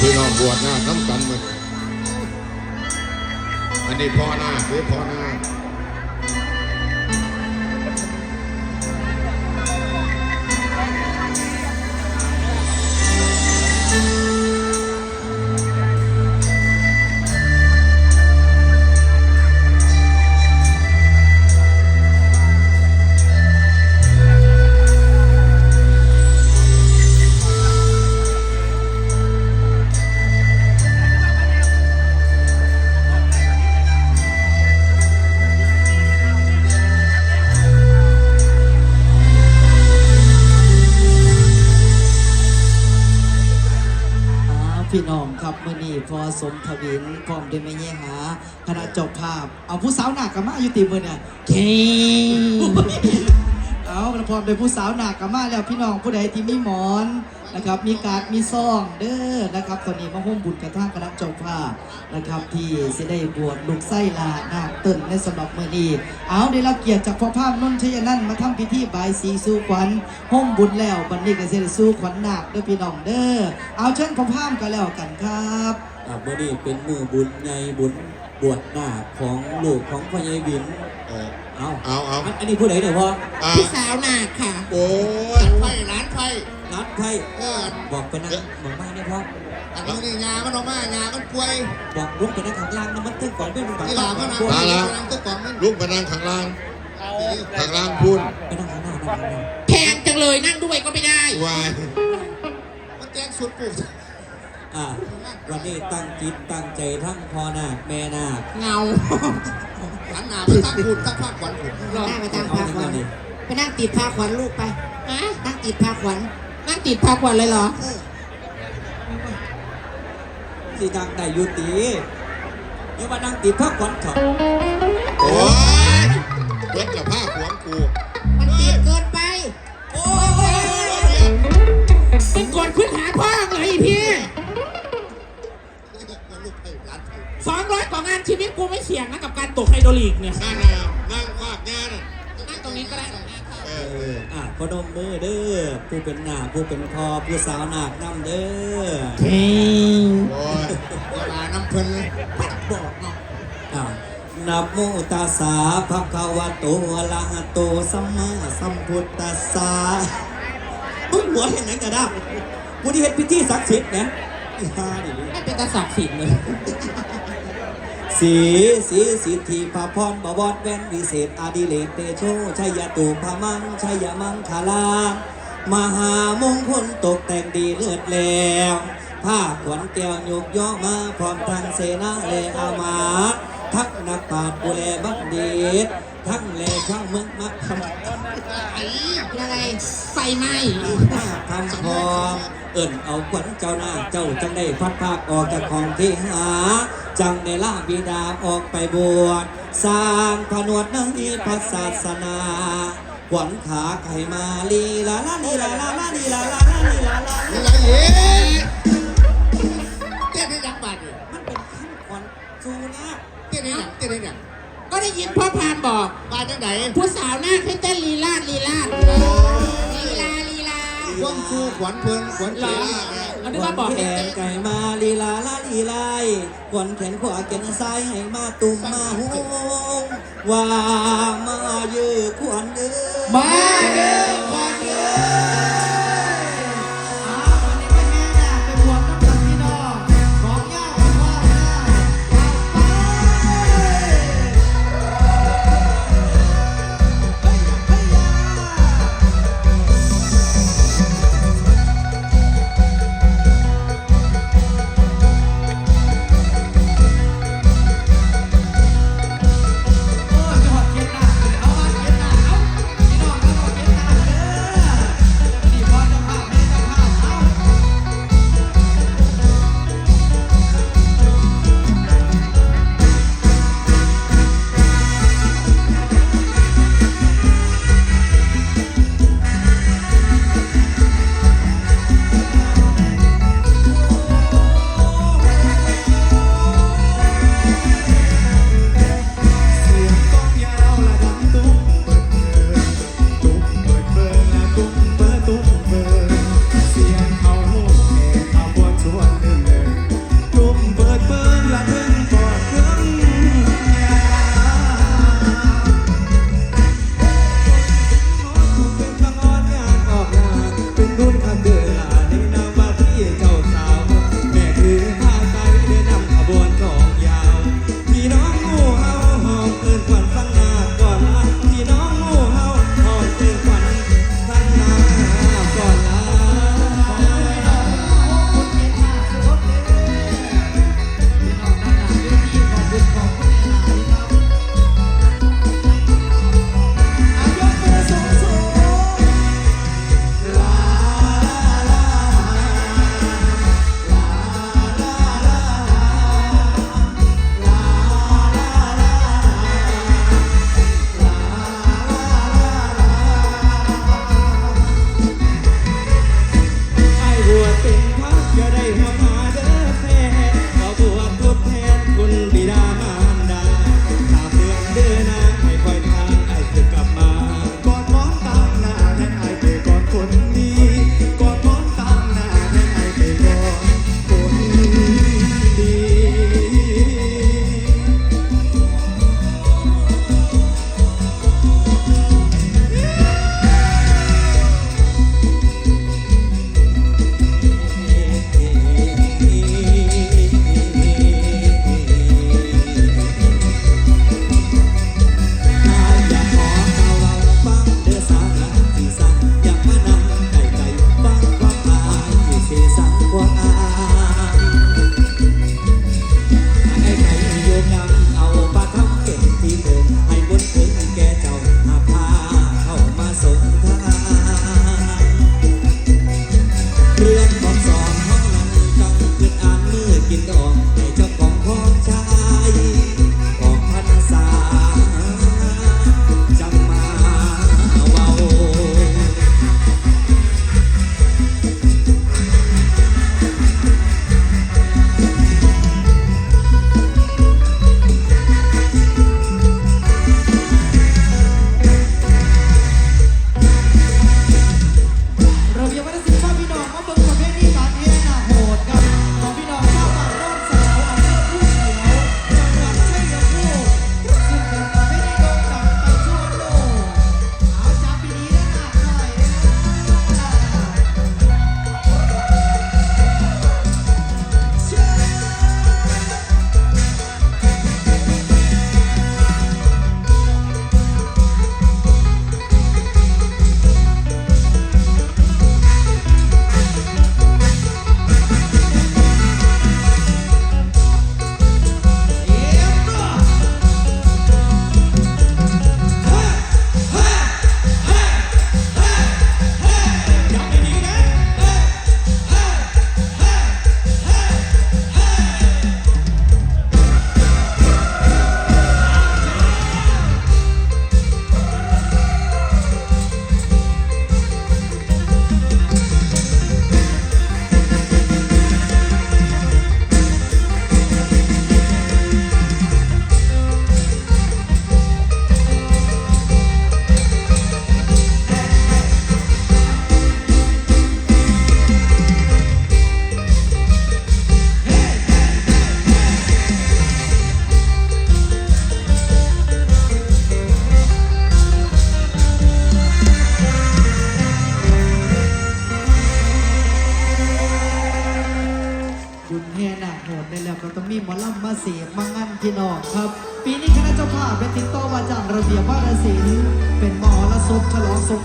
พี่น้องบวชหน้าน้ำกันมันอันนี้พ่อหน้าคือพ่อหน้า พอสมทวินพร้อมด้วยแม่เย่หาคณะจบภาพ เอาผู้สาวหนักกับมาอยู่ตีมือเนี่ยเค เอาพร้อมด้วยผู้สาวหนักกับมาแล้วพี่น้องผู้ใดที่มีหมอนนะครับ มีการดมีซ่องเด้อนะครับ ตอนนี้มาห่มบุญกระทั่งคณะเจบภานะครับ ที่จะได้บวชลูกไส้ลานาคเติ้นในสำหรับมื่อนี้เอาได้รับเกียรติจากพ่อภาพนนทยนันมาทำพิธีบายสีสู่ขวัญห่มบุญแล้วบันนี้ก็จะได้สู่ขวัญหนาคเด้อพี่น้องเด้อเอาเชิญพ่อภาพกันแล้วกันครับเมื่อนี้เป็นมือบุญใหญ่บุญ บวชหน้าของลูกของพ่อใหญ่บินเออเอาเอาเอาอันอันนี้ผู้ใดเนี่ยพ่ออ่าพี่สาวนาคค่ะ โอ้ยไฟร้านไฟนัดไพ่เออบอกไปนั่งหมองไม้เนี่ยพ่ออันนี้นี่ยามันออกมายามันป่วยบอกลุกไปนั่งข้างล่างนะมันตึ้งก่อนเป็นบางนี่หลานมันนะพวกตาละนั่งตุ๊กกล่องมันลุกไปนั่งข้างล่างข้างล่างพุ่นไปนั่งข้างหน้านั่งข้างหน้าแพงจังเลยนั่งด้วยก็ไม่ได้ วายมันแจ้งสุดปุ๊บ อ่าวันนี้ตั้งจิตตั้งใจทั้งพ่อนาคแม่นาคเงาหันหน้าไปตั้งบุญตั้งภาคขวัญผมได้มาตั้งเอาพาจังขวัญนี้ไปนั่งติดพาขวัญลูกไปฮะนั่งติดพาขวัญนั่งติดภาคขวัญเลยเหรอเออสิดังได้อยุติเดี๋ยวมานั่งติดพักผ่อนเถอะโอ้ยเบิดกับผ้าขวางกูมันติดเกินไปโอ้ยเป็นกดขึ้นหาพ่อเลยพี่ นชีวิตกูไม่เสี่ยงนะกับการตกไฮโดรลิกเนี่ย นั่งน่ะนั่งฟากงานน่ะนั่งตรงนี้ก็ได้เออเอออะพนมมือเด้อผู้เป็นหน้าผู้เป็นพ่อผู้สาวนาคนํเด้อโอ้ยเวลาน้ำเพลินปัดบอกเนาะอะนะโมตัสสะภะคะวะโตอะระหะโตสัมมาสัมพุทธัสสะมึงหัวเห็นหยังกระด้างกูที่เฮ็ดพิธีศักดิ์สิทธิ์เนี่ยอีห่านี่ ไม่เป็นตาศักดิ์สิทธิ์เลย สีสีสิทธิพระพรบวรแว่นวิเศษอาดิเลกเตโชชัยตูพามังชัยมังคลามหามงคลตกแต่งดีเลือดแล้วผ้าขวัญแก้วยกย่อมาพร้อมทางเสนาเลอามาตย์ทักนักปราชญ์บุแลบัณฑิตทั้งเลช่างเมืองมักคำไอ้อะไรไฟไหม้มาคำพอง เอิ่นเอาขวัญเจ้าหน้าเจ้าจังได้พัดภาคออกจากของที่หา จังได้ล่าบิดาออกไปบวชสร้างผนวดในพระศาสนาขวัญขาไก่มาลีลาลาลีลาลาลาลีลาลาลาลีลาลาอะไรเอ๊ะเต้นให้ยังบาดอยู่มันเป็นขั้นขวัญสูนะเต้นให้ยังเต้นให้ยังก็ได้ยินพ่อพานบอกบาดจังไหนผู้สาวหน้าให้เต้นลีลาดลีลาดลีลาลีลา ว่องชูขวัญเพลินขวัญเสียอันนี้ขวัว่าญบอกแขนไก่มาลีลาลาลีลายขวัญแขนขวาแขนซ้ายให้มาตุ้มมาหงว่ามาเยอะขวัญเอ้ยมาเยอะ มาเสียมังงันพี่น้องครับ ปีนี้คณะเจ้าภาพเป็นติดต่อมาจากระเบียบวาระศิลป์เป็นมอและศพฉลองสม